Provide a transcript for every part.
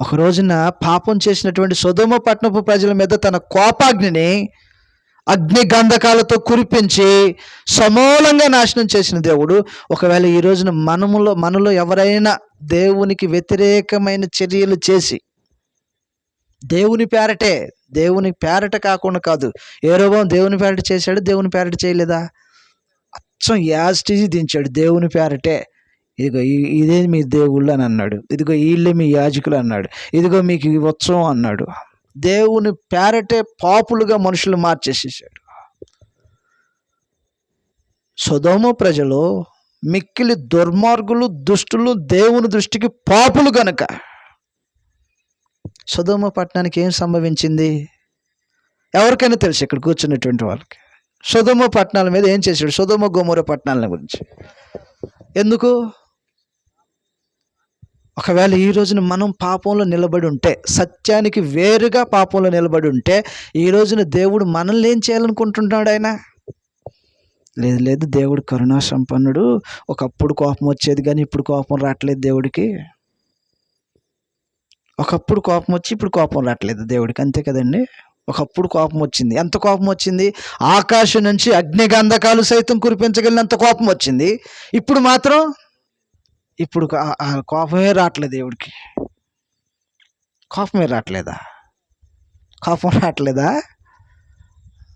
ఒక రోజున పాపం చేసినటువంటి సుధమ పట్టణపు ప్రజల మీద తన కోపాగ్నిని అగ్ని గంధకాలతో కురిపించి సమూలంగా నాశనం చేసిన దేవుడు. ఒకవేళ ఈ రోజున మనములో మనలో ఎవరైనా దేవునికి వ్యతిరేకమైన చర్యలు చేసి దేవుని పేరటే దేవుని పేరట కాకుండా కాదు ఏ రూపం దేవుని పేరట చేశాడు దేవుని పేరట చేయలేదా? అచ్చం యాస్టీజీ దించాడు దేవుని పేరటే. ఇదిగో ఇదే మీ దేవుళ్ళు అని అన్నాడు. ఇదిగో వీళ్ళే మీ యాజకులు అన్నాడు. ఇదిగో మీకు ఉత్సవం అన్నాడు. దేవుని పేరటే పాపులుగా మనుషులు మార్చేసేసాడు సుధోమ ప్రజలు మిక్కిలి దుర్మార్గులు దుష్టులు దేవుని దృష్టికి పాపులు గనక సుధోమ పట్టణానికి ఏం సంభవించింది? ఎవరికైనా తెలుసు ఇక్కడ కూర్చున్నటువంటి వాళ్ళకి. సుధోమ పట్టణాల మీద ఏం చేశాడు? సొదోమ గోమూర పట్టణాల గురించి. ఎందుకు? ఒకవేళ ఈ రోజున మనం పాపంలో నిలబడి ఉంటే సత్యానికి వేరుగా పాపంలో నిలబడి ఉంటే ఈ రోజున దేవుడు మనల్ని ఏం చేయాలనుకుంటున్నాడు ఆయన? లేదు లేదు దేవుడు కరుణా సంపన్నుడు. ఒకప్పుడు కోపం వచ్చేది కానీ ఇప్పుడు కోపం రావట్లేదు దేవుడికి. ఒకప్పుడు కోపం వచ్చి ఇప్పుడు కోపం రావట్లేదు దేవుడికి. అంతే కదండి? ఒకప్పుడు కోపం వచ్చింది. ఎంత కోపం వచ్చింది? ఆకాశం నుంచి అగ్నిగంధకాలు సైతం కురిపించగలిగినంత కోపం వచ్చింది. ఇప్పుడు మాత్రం ఇప్పుడు కోపమే రావట్లేదు దేవుడికి. కోపమే రావట్లేదా? కోపం రావట్లేదా?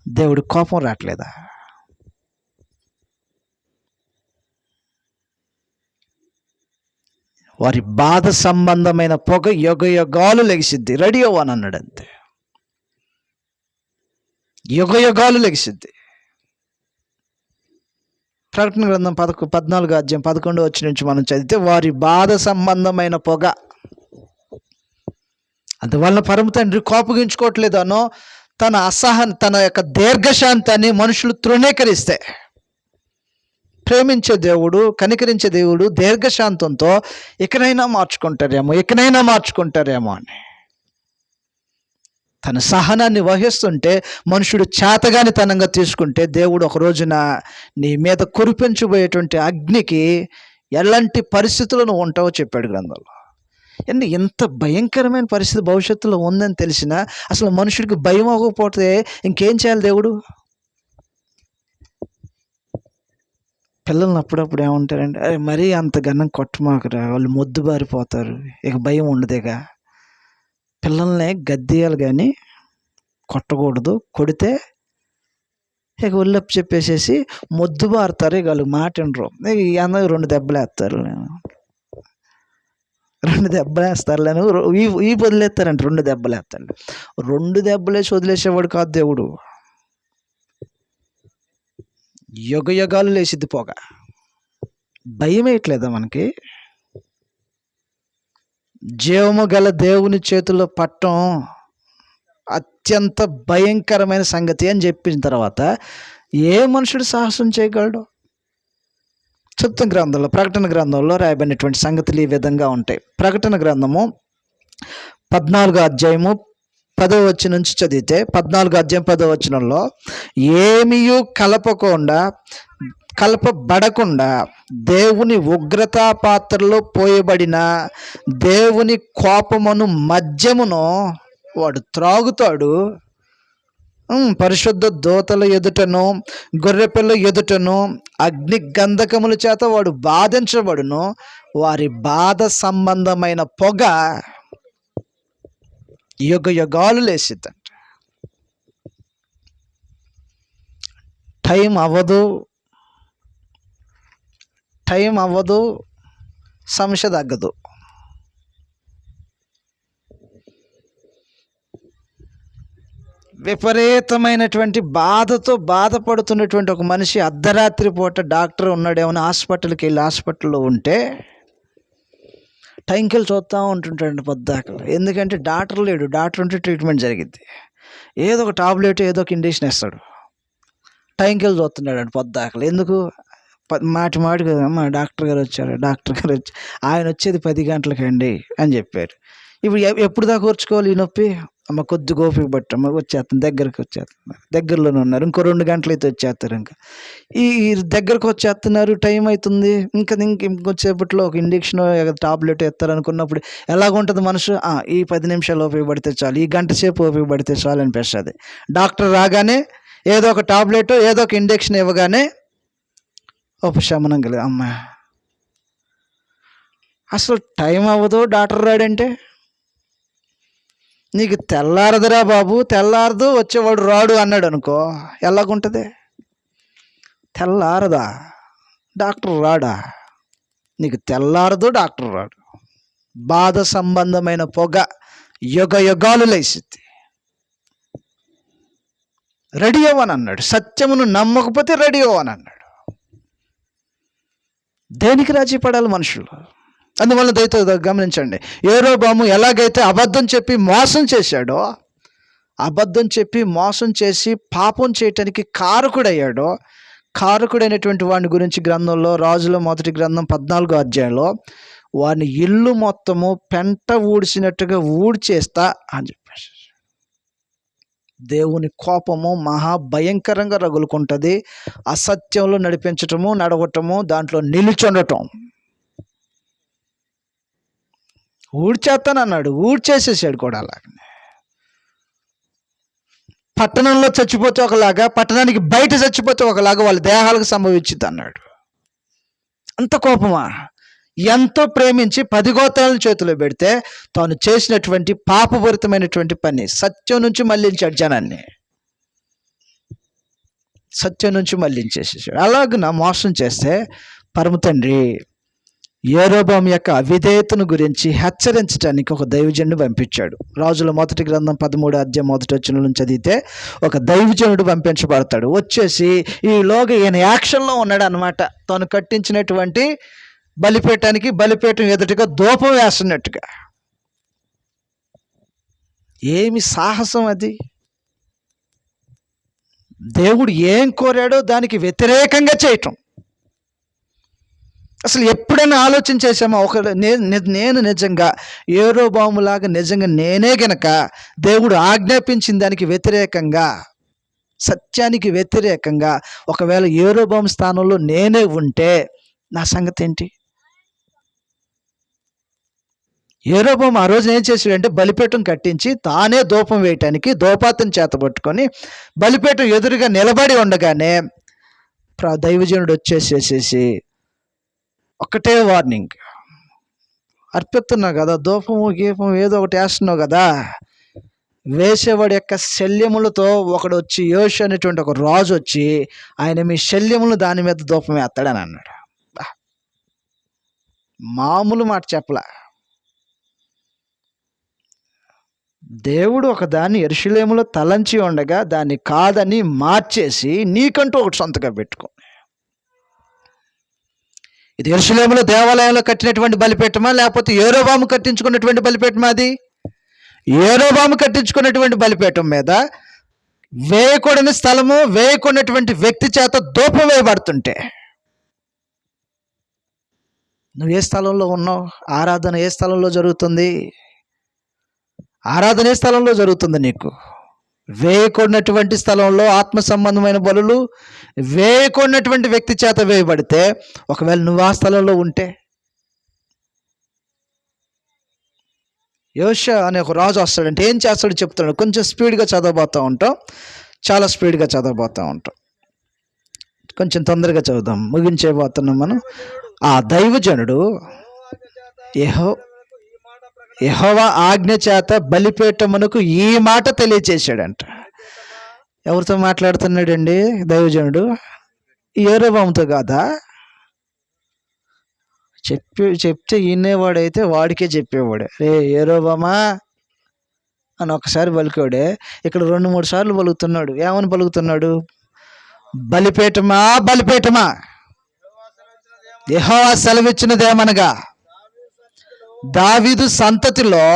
దేవుడికి కోపం రావట్లేదా? వారి బాధ సంబంధమైన పొగ యుగ యుగాలు లెగిసిద్ది. రెడీ అవ్వని అన్నాడు అంతే యుగ యుగాలు లెగిసిద్ది. ప్రకటన గ్రంథం పదకొ పద్నాలుగు అధ్యాయం పదకొండు వచ్చి నుంచి మనం చదివితే వారి బాధ సంబంధమైన పొగ. అందువలన పరమ తండ్రి కోపగించుకోవట్లేదు అనో తన అసహన్ తన యొక్క దీర్ఘశాంతాన్ని మనుషులు తృణీకరిస్తే. ప్రేమించే దేవుడు కనికరించే దేవుడు దీర్ఘశాంతంతో ఇకనైనా మార్చుకుంటారేమో ఇకనైనా మార్చుకుంటారేమో అని. తన సహనాన్ని వహిస్తుంటే మనుషుడు చేతగాని తనంగా తీసుకుంటే దేవుడు ఒక రోజున నీ మీద కురిపించబోయేటువంటి అగ్నికి ఎలాంటి పరిస్థితులను ఉంటావో చెప్పాడు గ్రంథంలో. ఎందుకు ఎంత భయంకరమైన పరిస్థితి భవిష్యత్తులో ఉందని తెలిసినా అసలు మనుషుడికి భయం అవ్వకపోతే ఇంకేం చేయాలి దేవుడు? పిల్లల్ని అప్పుడప్పుడు ఏమంటారంటే అరే మరీ అంత గన్నం కొట్టమాకరా వాళ్ళు మొద్దు బారిపోతారు ఇక భయం ఉండదేగా. పిల్లల్ని గద్దేయాలి కానీ కొట్టకూడదు. కొడితే ఇక ఒళ్ళప్పు చెప్పేసేసి మొద్దు బారుతారు. ఇక వాళ్ళు మాట వినరు. ఇక ఈ అందరూ రెండు దెబ్బలు వేస్తారు. రెండు దెబ్బలు వేస్తారు నేను ఈ ఈ వదిలేస్తారంట. రెండు దెబ్బలు వేస్తాడు రెండు దెబ్బలేసి వదిలేసేవాడు కాదు దేవుడు. యుగ యుగాలు లేచిద్ది పోగా. భయం వేయట్లేదా మనకి? జీవము గల దేవుని చేతుల్లో పట్టం అత్యంత భయంకరమైన సంగతి అని చెప్పిన తర్వాత ఏ మనుషుడు సాహసం చేయగలడు? చిత్తం గ్రంథంలో ప్రకటన గ్రంథంలో రాయబడినటువంటి సంగతులు ఈ విధంగా ఉంటాయి. ప్రకటన గ్రంథము పద్నాలుగో అధ్యాయము పదో వచ్చి నుంచి చదివితే పద్నాలుగు అధ్యాయం పదో వచనంలో ఏమీ కలపకుండా కలపబడకుండా దేవుని ఉగ్రతా పాత్రలో పోయబడిన దేవుని కోపమును మద్యమును వాడు త్రాగుతాడు. పరిశుద్ధ దోతల ఎదుటను గొర్రెపిల్ల ఎదుటను అగ్ని గంధకముల చేత వాడు బాధించబడును. వారి బాధ సంబంధమైన పొగ యుగ యుగాలు లేసిద్దంట టైం అవ్వదు టైం అవ్వదు సమస్య తగ్గదు. విపరీతమైనటువంటి బాధతో బాధపడుతున్నటువంటి ఒక మనిషి అర్ధరాత్రి పూట డాక్టర్ ఉన్నాడేమో హాస్పిటల్కి వెళ్ళి హాస్పిటల్లో ఉంటే టైంకి వెళ్ళి చూస్తూ ఉంటుంటాడు పొద్దాకలు. ఎందుకంటే డాక్టర్ లేడు డాక్టర్ ఉంటే ట్రీట్మెంట్ జరిగింది ఏదో ఒక టాబ్లెట్ ఏదో ఒక ఇండిషన్ ఇస్తాడు టైంకి వెళ్ళి చూస్తున్నాడు అండి పొద్దాకలు. ఎందుకు? మాటి మాటికి అమ్మ డాక్టర్ గారు వచ్చారు. డాక్టర్ గారు వచ్చి ఆయన వచ్చేది పది గంటలకండి అని చెప్పారు. ఇప్పుడు ఎప్పుడు దాకా కూర్చుకోవాలి ఈ నొప్పి? అమ్మ కొద్దిగా ఓపిక పట్టమ్మ వచ్చేస్తాను దగ్గరికి వచ్చేస్తున్నారు దగ్గరలోనే ఉన్నారు. ఇంకో రెండు గంటలైతే వచ్చేస్తారు ఇంకా. ఈ దగ్గరకు వచ్చేస్తున్నారు టైం అవుతుంది ఇంకా ఇంక ఇంకొచ్చేపట్లో ఒక ఇంజక్షన్ టాబ్లెట్ ఎత్తారనుకున్నప్పుడు ఎలాగుంటుంది మనసు? ఈ పది నిమిషాలు ఉపయోగపడితే చాలు. ఈ గంట సేపు ఉపయోగపడితే చాలు అనిపిస్తుంది. డాక్టర్ రాగానే ఏదో ఒక టాబ్లెట్ ఏదో ఒక ఇంజక్షన్ ఇవ్వగానే ఉపశమనం కలిగి అమ్మా. అసలు టైం అవ్వదు డాక్టర్ రాడంటే. నీకు తెల్లారదురా బాబు తెల్లారదు వచ్చేవాడు రాడు అన్నాడు అనుకో ఎలాగుంటుంది? తెల్లారదా? డాక్టర్ రాడా? నీకు తెల్లారదు డాక్టర్ రాడు. బాధ సంబంధమైన పొగ యుగ యుగాలు లేసిద్ది రెడీ అవ్వని అన్నాడు సత్యమును నమ్మకపోతే రెడీ అవ్వని అన్నాడు దేనికి రాజీ పడాలి మనుషులు? అందువల్ల దయతో గమనించండి. ఏరోబాము ఎలాగైతే అబద్ధం చెప్పి మోసం చేశాడో అబద్ధం చెప్పి మోసం చేసి పాపం చేయటానికి కారకుడయ్యాడో కారకుడైనటువంటి వాడిని గురించి గ్రంథంలో రాజుల మొదటి గ్రంథం పద్నాలుగో అధ్యాయంలో వాని ఇల్లు మొత్తము పెంట ఊడ్చినట్టుగా ఊడ్చేస్తా అని దేవుని కోపము మహా భయంకరంగా రగులుకుంటుంది. అసత్యంలో నడిపించటము నడవటము దాంట్లో నిలుచుండటం ఊడ్చేస్తానన్నాడు ఊడ్చేసేసాడు కూడా అలాగనే. పట్టణంలో చచ్చిపోతే ఒకలాగా పట్టణానికి బయట చచ్చిపోతే ఒకలాగా వాళ్ళ దేహాలకు సంభవించింది అన్నాడు అంత కోపమా? ఎంతో ప్రేమించి పది గోత్రాలను చేతిలో పెడితే తాను చేసినటువంటి పాపభరితమైనటువంటి పని సత్యం నుంచి మళ్ళించాడు జనాన్ని. సత్యం నుంచి మళ్ళించేసేసాడు అలాగున మోసం చేస్తే పరమ తండ్రి ఏరోబాం యొక్క అవిధేయతను గురించి హెచ్చరించడానికి ఒక దైవజనుడు పంపించాడు. రాజుల మొదటి గ్రంథం పదమూడు అధ్యాయం మొదటి వచ్చిన నుంచి చదివితే ఒక దైవజనుడు పంపించబడతాడు. వచ్చేసి ఈలోగా ఈయన యాక్షన్లో ఉన్నాడు అనమాట తాను కట్టించినటువంటి బలిపేటానికి బలిపేటం ఎదుటిగా దూపం వేస్తున్నట్టుగా. ఏమి సాహసం అది? దేవుడు ఏం కోరాడో దానికి వ్యతిరేకంగా చేయటం. అసలు ఎప్పుడైనా ఆలోచన చేసామా ఒక నేను నిజంగా ఏరో బాములాగా నిజంగా నేనే గనక దేవుడు ఆజ్ఞాపించిన దానికి వ్యతిరేకంగా సత్యానికి వ్యతిరేకంగా ఒకవేళ ఏరోబాము స్థానంలో నేనే ఉంటే నా సంగతి ఏంటి? ఏరోబం ఆ రోజు ఏం చేశాడంటే బలిపీఠం కట్టించి తానే దూపం వేయటానికి దోపాతం చేత పట్టుకొని బలిపీఠం ఎదురుగా నిలబడి ఉండగానే దైవజనుడు వచ్చేసేసేసి ఒక్కటే వార్నింగ్. అర్పిస్తున్నావు కదా దూపము గీపం ఏదో ఒకటి వేస్తున్నావు కదా. వేసేవాడి యొక్క శల్యములతో ఒకడు వచ్చి యోష అనేటువంటి ఒక రాజు వచ్చి ఆయన మీ శల్యములు దాని మీద దూపం వేస్తాడని అన్నాడు. మామూలు మాట చెప్పలే. దేవుడు ఒకదాన్ని ఎరుషులేములో తలంచి ఉండగా దాన్ని కాదని మార్చేసి నీకంటూ ఒకటి సొంతగా పెట్టుకో. ఇది ఎరుసలేములో దేవాలయంలో కట్టినటువంటి బలిపీఠమా? లేకపోతే ఏరోబాము కట్టించుకున్నటువంటి బలిపీఠమా అది? ఏరోబాము కట్టించుకున్నటువంటి బలిపీఠం మీద వేయకూడని స్థలము వేయకున్నటువంటి వ్యక్తి చేత దూపం వేయబడుతుంటే. నువ్వు ఏ స్థలంలో ఉన్నావు? ఆరాధన ఏ స్థలంలో జరుగుతుంది? ఆరాధనే స్థలంలో జరుగుతుంది నీకు. వేయకున్నటువంటి స్థలంలో ఆత్మ సంబంధమైన బలులు వేయకున్నటువంటి వ్యక్తి చేత వేయబడితే ఒకవేళ నువ్వు ఆ స్థలంలో ఉంటే. యోష అనే ఒక రాజు వస్తాడంటే ఏం చేస్తాడో చెప్తున్నాడు. కొంచెం స్పీడ్గా చదవబోతూ ఉంటాం. చాలా స్పీడ్గా చదవబోతూ ఉంటాం. కొంచెం తొందరగా చదువుదాం. ముగించేపోతున్నాం మనం. ఆ దైవజనుడు ఏహో యహోవా ఆజ్ఞ చేత బలిపేటమునకు ఈ మాట తెలియచేశాడంట. ఎవరితో మాట్లాడుతున్నాడండి దైవజనుడు? ఏరోబాముతో కాదా? చెప్పి చెప్తే వినేవాడైతే వాడికే చెప్పేవాడు. రే ఏరోబామా అని ఒకసారి పలికాడే ఇక్కడ రెండు మూడు సార్లు పలుకుతున్నాడు. ఏమని పలుకుతున్నాడు? బలిపేటమా బలిపేటమా యహోవా సెలవిచ్చినదేమనగా దావీదు సంతతిలో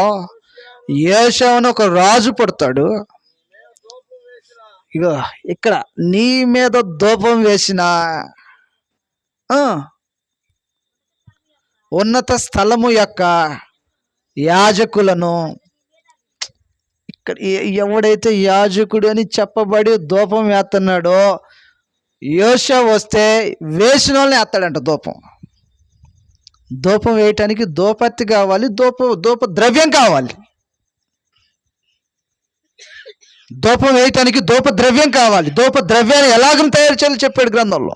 యేషవను ఒక రాజు పడతాడు. ఇగో ఇక్కడ నీ మీద దూపం వేసిన ఉన్నత స్థలము యొక్క యాజకులను ఇక్కడ ఎవడైతే యాజకుడు అని చెప్పబడి ధూపం వేస్తున్నాడో యోష వస్తే వేసిన వాళ్ళని వేస్తాడంట ధూపం ధూపం వేయటానికి ధూపత్తి కావాలి ధూప ధూప ద్రవ్యం కావాలి. ధూపం వేయటానికి ధూప ద్రవ్యం కావాలి. ధూప ద్రవ్యాన్ని ఎలాగ తయారు చేయాలో చెప్పాడు గ్రంథంలో.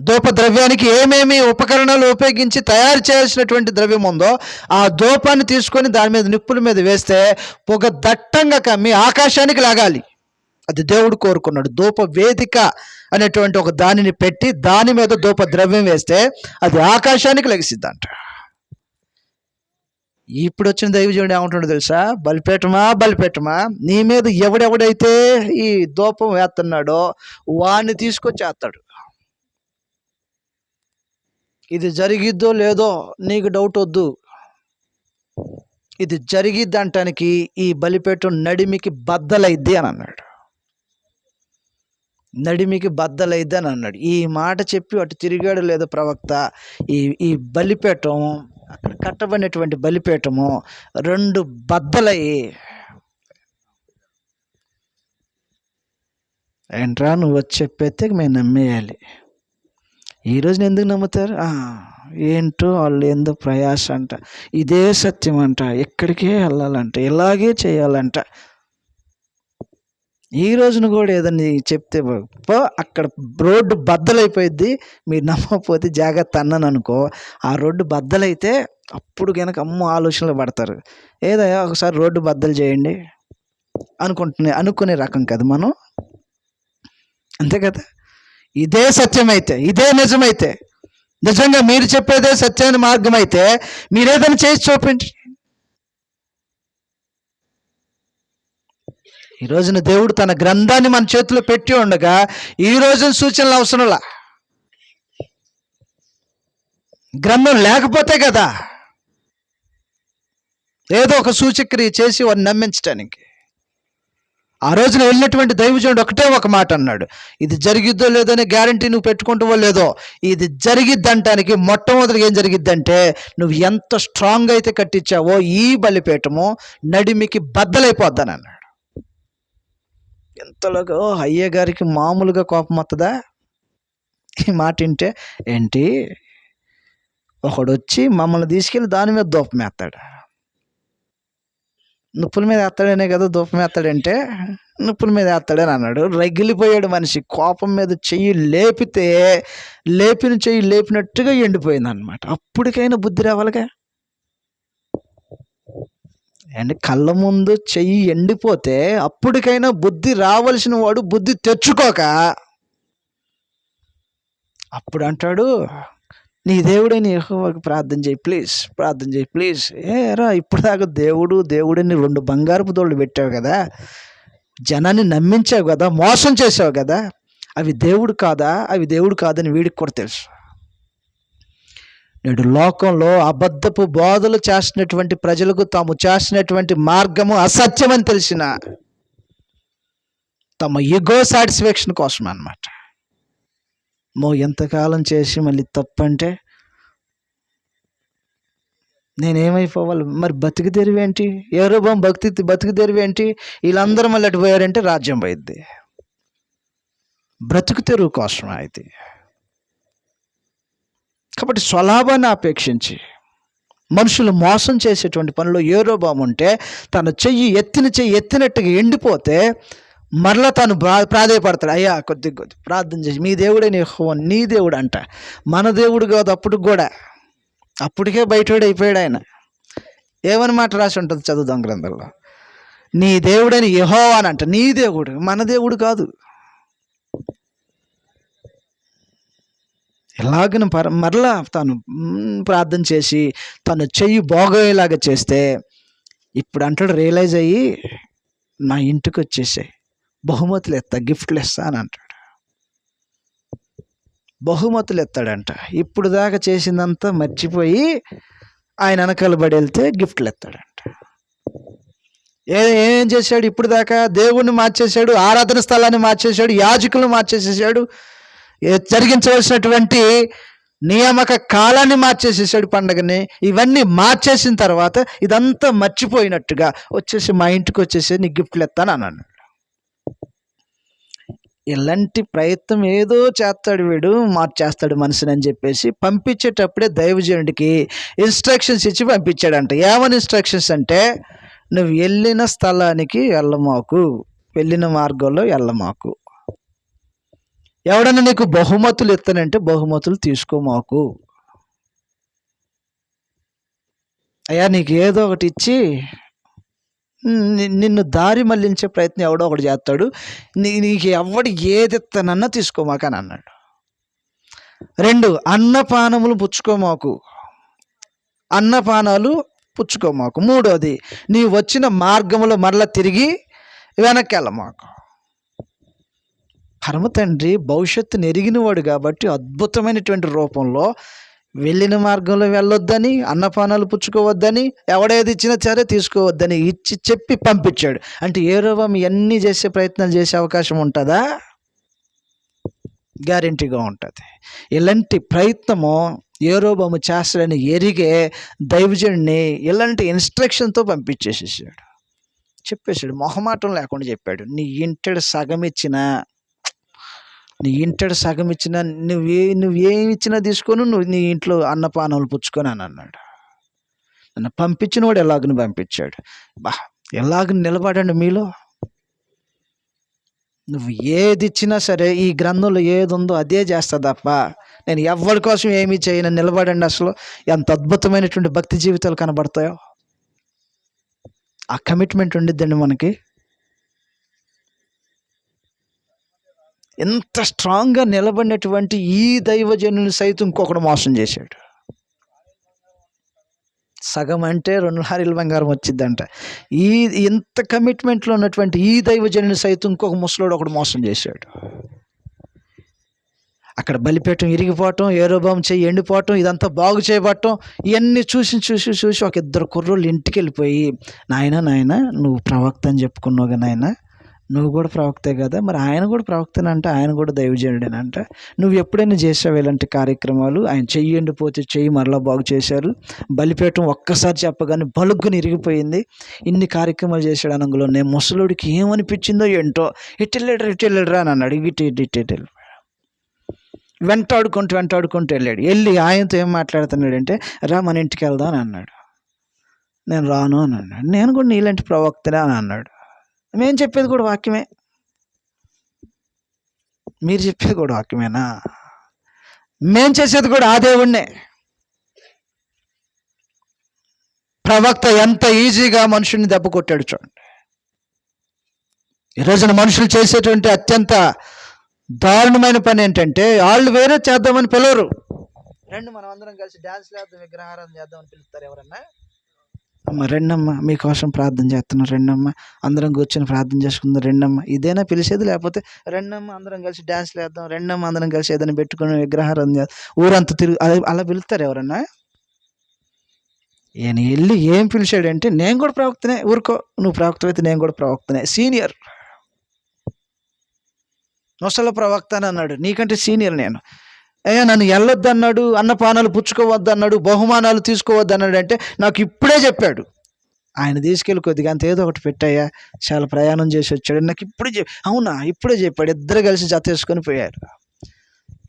ధూప ద్రవ్యానికి ఏమేమి ఉపకరణాలు ఉపయోగించి తయారు చేయాల్సినటువంటి ద్రవ్యం ఉందో ఆ ధూపాన్ని తీసుకొని దాని మీద నిప్పుల మీద వేస్తే పొగ దట్టంగా కమ్మి ఆకాశానికి లాగాలి. అది దేవుడు కోరుకున్నాడు. ధూప వేదిక అనేటువంటి ఒక దానిని పెట్టి దాని మీద ధూప ద్రవ్యం వేస్తే అది ఆకాశానికి లెగిసిద్దంట. ఇప్పుడు వచ్చిన దైవజనుడు ఏమంటుండో తెలుసా? బలిపేటమా బలిపేటమా నీ మీద ఎవడెవడైతే ఈ ధూపం వేస్తున్నాడో వాడిని తీసుకొచ్చి వేస్తాడు ఇది జరిగిద్దో లేదో నీకు డౌట్ వద్దు. ఇది జరిగిద్ది అంటానికి ఈ బలిపేట నడిమికి బద్దలైద్ది అని అన్నాడు. నడిమికి బద్దలైద్ది అని అన్నాడు ఈ మాట చెప్పి అటు తిరిగాడు లేదు ప్రవక్త ఈ ఈ బలిపీఠం అక్కడ కట్టబడినటువంటి బలిపీఠము రెండు బద్దలయ్యి ఏంట్రా నువ్వు వచ్చి చెప్పేస్తే మేము నమ్మేయాలి. ఈ రోజున ఎందుకు నమ్ముతారు? ఏంటో వాళ్ళు ఎందుకు ప్రయాస అంట. ఇదే సత్యం అంట. ఎక్కడికే వెళ్ళాలంట. ఇలాగే చేయాలంట. ఈ రోజున కూడా ఏదన్నా చెప్తే పో అక్కడ రోడ్డు బద్దలైపోయింది మీరు నమ్మకపోతే జాగ్రత్త అన్నాను అనుకో. ఆ రోడ్డు బద్దలైతే అప్పుడు కనుక అమ్మ ఆలోచనలు పడతారు. ఏదయ్యా ఒకసారి రోడ్డు బద్దలు చేయండి అనుకుంటున్నా అనుకునే రకం కదా మనం. అంతే కదా? ఇదే సత్యమైతే ఇదే నిజమైతే. నిజంగా మీరు చెప్పేదే సత్యమైన మార్గం అయితే మీరేదైనా చేసి చూపించండి ఈ రోజున దేవుడు తన గ్రంథాన్ని మన చేతిలో పెట్టి ఉండగా ఈ రోజున సూచనలు అవసరంలా గ్రంథం లేకపోతే కదా ఏదో ఒక సూచక్రియ చేసి వారిని నమ్మించడానికి ఆ రోజున వెళ్ళినటువంటి దైవజనుడు ఒకటే ఒక మాట అన్నాడు. ఇది జరిగిద్దో లేదో అనే గ్యారంటీ నువ్వు పెట్టుకుంటావో లేదో ఇది జరిగిద్దంటానికి మొట్టమొదటిగా ఏం జరిగిద్దంటే నువ్వు ఎంత స్ట్రాంగ్ అయితే కట్టించావో ఈ బలిపీఠము నడిమికి బద్దలైపోద్దని అన్నాడు. ఎంతలోగా? అయ్య గారికి మామూలుగా కోపం వస్తుందా ఈ మాట వింటే ఏంటి? ఒకడు వచ్చి మమ్మల్ని తీసుకెళ్ళి దాని మీద దూపం వేస్తాడు. నుప్పుల మీద వేస్తాడనే కదా దూపం వేస్తాడంటే నుప్పుల మీద వేస్తాడని అన్నాడు. రగిలిపోయాడు మనిషి. కోపం మీద చెయ్యి లేపితే లేపిన చెయ్యి లేపినట్టుగా ఎండిపోయింది అనమాట అప్పటికైనా బుద్ధి రావాలిగా? అండ్ కళ్ళ ముందు చెయ్యి ఎండిపోతే అప్పటికైనా బుద్ధి రావలసిన వాడు బుద్ధి తెచ్చుకోక. అప్పుడు అంటాడు నీ దేవుడని యెహోవాకి ప్రార్థన చేయి ప్లీజ్ ప్రార్థన చేయి ప్లీజ్ ఏ రా ఇప్పుడు దాకా దేవుడు దేవుడని రెండు బంగారపు దోళ్ళు పెట్టావు కదా జనాన్ని నమ్మించావు కదా మోసం చేసావు కదా అవి దేవుడు కాదా అవి దేవుడు కాదని వీడికి కూడా తెలుసు. నేడు లోకంలో అబద్ధపు బోధలు చేసినటువంటి ప్రజలకు తాము చేసినటువంటి మార్గము అసత్యమని తెలిసిన తమ ఎగో సాటిస్ఫాక్షన్ కోసం అనమాట మో ఎంతకాలం చేసి మళ్ళీ తప్పంటే నేనేమైపోవాలి? మరి బతికి తెరివేంటి ఎవరో భక్తి బతికి తెరివేంటి వీళ్ళందరూ మళ్ళీ అటు పోయారంటే రాజ్యం పోయిద్ది. బ్రతుకు తెరువు కోసం అయితే. కాబట్టి స్వలాభాన్ని అపేక్షించి మనుషులు మోసం చేసేటువంటి పనిలో ఏరోబాం ఉంటే తన చెయ్యి ఎత్తిన చెయ్యి ఎత్తినట్టుగా ఎండిపోతే మరలా తను ప్రా ప్రాధేయపడతాడు. అయ్యా కొద్ది కొద్ది ప్రార్థన చేసి మీ దేవుడే నీ నీ దేవుడు అంట. మన దేవుడు కాదు అప్పుడు కూడా. అప్పటికే బయటోడు అయిపోయాడు ఆయన. ఏమని మాట రాసి ఉంటుంది చదువుదాం గ్రంథంలో? నీ దేవుడని యహో అని అంట నీ దేవుడు మన దేవుడు కాదు. ఎలాగను పర మరలా తను ప్రార్థన చేసి తను చెయ్యి బాగోయేలాగా చేస్తే ఇప్పుడు అంటాడు రియలైజ్ అయ్యి నా ఇంటికి వచ్చేసాయి. బహుమతులు ఎత్తా గిఫ్ట్లు ఇస్తా అని అంటాడు. బహుమతులు ఎత్తాడంట. ఇప్పుడు దాకా చేసిందంతా మర్చిపోయి ఆయన వెనకాల పడి వెళ్తే గిఫ్ట్లు ఎత్తాడంట. ఏ ఏం చేశాడు? ఇప్పుడు దాకా దేవుణ్ణి మార్చేశాడు ఆరాధన స్థలాన్ని మార్చేశాడు యాజకులను మార్చేసేసాడు జరిగించవలసినటువంటి నియామక కాలాన్ని మార్చేసేసాడు పండగని. ఇవన్నీ మార్చేసిన తర్వాత ఇదంతా మర్చిపోయినట్టుగా వచ్చేసి మా ఇంటికి వచ్చేసి నీకు గిఫ్ట్లు ఎత్తాను అన్నాడు. ఇలాంటి ప్రయత్నం ఏదో చేస్తాడు వీడు మార్చేస్తాడు మనిషిని అని చెప్పేసి పంపించేటప్పుడే దైవజనుడికి ఇన్స్ట్రక్షన్స్ ఇచ్చి పంపించాడంట. ఏమని ఇన్స్ట్రక్షన్స్ అంటే నువ్వు వెళ్ళిన స్థలానికి వెళ్ళమాకు వెళ్ళిన మార్గంలో వెళ్ళమాకు. ఎవడన్నా నీకు బహుమతులు ఇస్తానంటే బహుమతులు తీసుకో మాకు. అయ్యా నీకు ఏదో ఒకటి ఇచ్చి నిన్ను దారి మళ్ళించే ప్రయత్నం ఎవడో ఒకటి చేస్తాడు. నీ నీకు ఎవడు ఏది ఇస్తానన్నా తీసుకోమాక అని అన్నాడు. రెండు అన్నపానములు పుచ్చుకోమాకు అన్నపానాలు పుచ్చుకోమాకు మూడోది నీ వచ్చిన మార్గములో మరలా తిరిగి వెనక్కి వెళ్ళమాకు పరమ తండ్రి భవిష్యత్తును ఎరిగినవాడు కాబట్టి అద్భుతమైనటువంటి రూపంలో వెళ్ళిన మార్గంలో వెళ్ళొద్దని అన్నపానాలు పుచ్చుకోవద్దని ఎవడేది ఇచ్చినా సరే తీసుకోవద్దని ఇచ్చి చెప్పి పంపించాడు. అంటే ఏ రూపం ఇవన్నీ చేసే ప్రయత్నాలు చేసే అవకాశం ఉంటుందా? గ్యారంటీగా ఉంటుంది. ఇలాంటి ప్రయత్నము ఏ రూపము చేస్తాడని ఎరిగే దైవజుడిని ఇలాంటి ఇన్స్ట్రక్షన్తో పంపించేసేసాడు. చెప్పేశాడు మొహమాటం లేకుండా చెప్పాడు నీ ఇంటడు సగం ఇచ్చిన నీ ఇంటడు సగం ఇచ్చిన నువ్వే నువ్వేమి ఇచ్చినా తీసుకొని నువ్వు నీ ఇంట్లో అన్నపానాలు పుచ్చుకొని అని అన్నాడు. నన్ను పంపించిన వాడు ఎలాగని పంపించాడు. బా ఎలాగ నిలబడండి మీలో? నువ్వు ఏది ఇచ్చినా సరే ఈ గ్రంథంలో ఏది ఉందో అదే చేస్తా తప్ప నేను ఎవరి కోసం ఏమీ చేయను నిలబడండి అసలు. ఎంత అద్భుతమైనటువంటి భక్తి జీవితాలు కనబడతాయో. ఆ కమిట్మెంట్ ఉండిద్దండి మనకి. ఎంత స్ట్రాంగ్గా నిలబడినటువంటి ఈ దైవజనుని సైతం ఇంకొకడు మోసం చేశాడు. సగం అంటే రెండు లారీల బంగారం వచ్చిందంట ఈ ఇంత కమిట్మెంట్లో ఉన్నటువంటి ఈ దైవజనుని సైతం ఇంకొక ముసలోడు ఒకడు మోసం చేశాడు. అక్కడ బలిపేటం ఇరిగిపోవటం ఏరోబాం చేయి ఎండిపోవటం ఇదంతా బాగు చేయబట్టం ఇవన్నీ చూసి చూసి చూసి ఒక ఇద్దరు కుర్రోళ్ళు ఇంటికి వెళ్ళిపోయి నాయన నాయన నువ్వు ప్రవక్త అని చెప్పుకున్నావుగా నాయన నువ్వు కూడా ప్రవక్తే కదా? మరి ఆయన కూడా ప్రవక్తనంటే ఆయన కూడా దైవజనుడేనంట. నువ్వు ఎప్పుడైనా చేసావు ఇలాంటి కార్యక్రమాలు? ఆయన చెయ్యి ఎండిపోతే చెయ్యి మరలా బాగు చేశారు. బలిపేటం ఒక్కసారి చెప్పగానే బలుగ్గుని ఇరిగిపోయింది ఇన్ని కార్యక్రమాలు చేశాడు అనగులో. నేను ముసలుడికి ఏమనిపించిందో ఏంటో? ఇటు వెళ్ళాడు ఇటు వెళ్ళాడు అని అన్నాడు. ఇటు ఇటు ఇటు ఇటు వెంటాడుకుంటూ వెంటాడుకుంటూ వెళ్ళాడు. వెళ్ళి ఆయనతో ఏం మాట్లాడుతున్నాడు అంటే రా మన ఇంటికి వెళ్దాం అని అన్నాడు. నేను రాను అని అన్నాడు. నేను కూడా నీలాంటి ప్రవక్తనే అని అన్నాడు. మేము చెప్పేది కూడా వాక్యమే. మీరు చెప్పేది కూడా వాక్యమేనా? మేం చేసేది కూడా ఆ దేవుణ్ణే. ప్రవక్త ఎంత ఈజీగా మనుషుల్ని దెబ్బ కొట్టాడు చూడండి. ఈ రోజున మనుషులు చేసేటువంటి అత్యంత దారుణమైన పని ఏంటంటే వాళ్ళు వేరే చేద్దామని పిలవరు. రండి మనం అందరం కలిసి డాన్స్ చేద్దాం విగ్రహారాధన చేద్దామని పిలుస్తారు ఎవరన్నా. రెండమ్మ మీకోసం ప్రార్థన చేస్తున్నాం రెండమ్మ. అందరం కూర్చొని ప్రార్థన చేసుకుందాం రెండమ్మ. ఇదేనా పిలిచేది? లేకపోతే రెండమ్మ అందరం కలిసి డ్యాన్స్లు వేద్దాం రెండమ్మ అందరం కలిసి ఏదైనా పెట్టుకుని విగ్రహారం చేద్దాం. ఊరంతా తిరుగు అలా- అలా పిలుస్తారు ఎవరన్నా? ఈయన వెళ్ళి ఏం పిలిచాడంటే నేను కూడా ప్రవక్తనే ఊరుకో నువ్వు ప్రవక్త అయితే నేను కూడా ప్రవక్తనే. సీనియర్. ముసల ప్రవక్త అని అన్నాడు. నీకంటే సీనియర్ నేను. అయ్యా నన్ను వెళ్ళొద్దు అన్నాడు అన్నపానాలు పుచ్చుకోవద్దు అన్నాడు బహుమానాలు తీసుకోవద్దు అన్నాడు అంటే నాకు ఇప్పుడే చెప్పాడు. ఆయన తీసుకెళ్ళి కొద్దిగా అంత ఏదో ఒకటి పెట్టాయా చాలా ప్రయాణం చేసి వచ్చాడు. నాకు ఇప్పుడే చెప్ అవునా? ఇప్పుడే చెప్పాడు. ఇద్దరు కలిసి జత వేసుకొని పోయారు.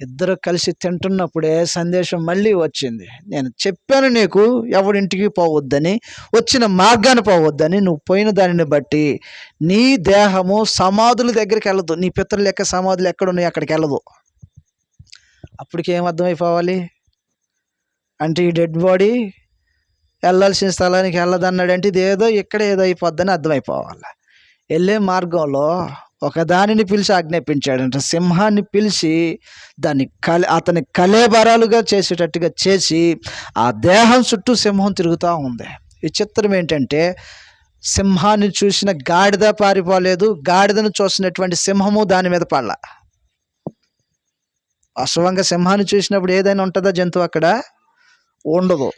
ఇద్దరు కలిసి తింటున్నప్పుడే సందేశం మళ్ళీ వచ్చింది. నేను చెప్పాను నీకు ఎవడింటికి పోవద్దని వచ్చిన మార్గాన్ని పోవద్దని నువ్వు పోయిన దానిని బట్టి నీ దేహము సమాధుల దగ్గరికి వెళ్ళదు. నీ పితరుల యొక్క సమాధులు ఎక్కడున్నాయి అక్కడికి వెళ్ళదు. అప్పటికి ఏం అర్థమైపోవాలి అంటే ఈ డెడ్ బాడీ వెళ్ళాల్సిన స్థలానికి వెళ్ళదన్నాడంటే ఇదేదో ఇక్కడ ఏదో అయిపోద్దని అర్థమైపోవాలి. వెళ్ళే మార్గంలో ఒకదానిని పిలిచి ఆజ్ఞాపించాడంట. సింహాన్ని పిలిచి దాన్ని కలే అతని కలేబరాలుగా చేసేటట్టుగా చేసి ఆ దేహం చుట్టూ సింహం తిరుగుతూ ఉంది. విచిత్రం ఏంటంటే సింహాన్ని చూసిన గాడిద పారిపోలేదు. గాడిదను చూసినటువంటి సింహము దాని మీద పడల. అశ్వంగ సింహాన్ని చూసినప్పుడు ఏదైనా ఉంటుందా జంతువు అక్కడ? ఉండదు.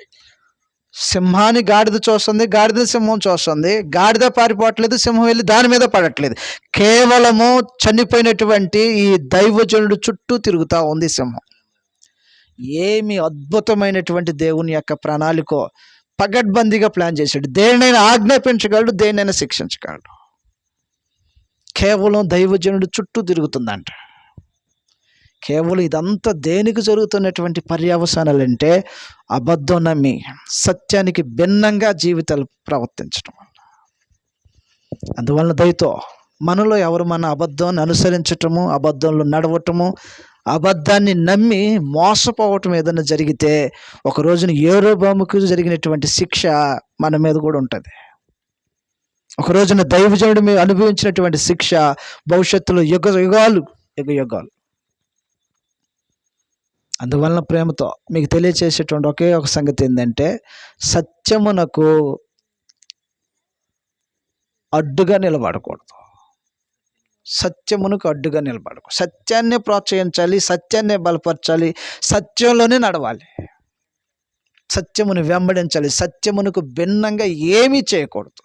సింహాన్ని గాడిద చూస్తుంది గాడిద సింహం చూస్తుంది. గాడిద పారిపోవట్లేదు సింహం వెళ్ళి దాని మీద పడట్లేదు. కేవలము చనిపోయినటువంటి ఈ దైవజనుడు చుట్టూ తిరుగుతూ ఉంది సింహం. ఏమి అద్భుతమైనటువంటి దేవుని యొక్క ప్రణాళికో పగడ్బందీగా ప్లాన్ చేశాడు. దేనినైనా ఆజ్ఞాపించగలడు దేనినైనా శిక్షించగలడు. కేవలం దైవజనుడు చుట్టూ తిరుగుతుందంట. కేవలం ఇదంతా దేనికి జరుగుతున్నటువంటి పర్యవసానాలంటే అబద్ధం నమ్మి సత్యానికి భిన్నంగా జీవితాలు ప్రవర్తించడం వల్ల. అందువలన దయతో మనలో ఎవరు మన అబద్ధాన్ని అనుసరించటము అబద్ధంలో నడవటము అబద్ధాన్ని నమ్మి మోసపోవటం ఏదైనా జరిగితే ఒక రోజున ఏరోబాముకు జరిగినటువంటి శిక్ష మన మీద కూడా ఉంటుంది. ఒక రోజున దైవజనుడి మీద అనుభవించినటువంటి శిక్ష భవిష్యత్తులో యుగ యుగాలు యుగ యుగాలు అందువలన ప్రేమతో మీకు తెలియచేసేటువంటి ఒకే ఒక సంగతి ఏంటంటే సత్యమునకు అడ్డుగా నిలబడకూడదు. సత్యమునకు అడ్డుగా నిలబడకూ సత్యాన్ని ప్రోత్సహించాలి సత్యాన్ని బలపరచాలి సత్యంలోనే నడవాలి. సత్యమును వెంబడించాలి సత్యమునకు భిన్నంగా ఏమీ చేయకూడదు.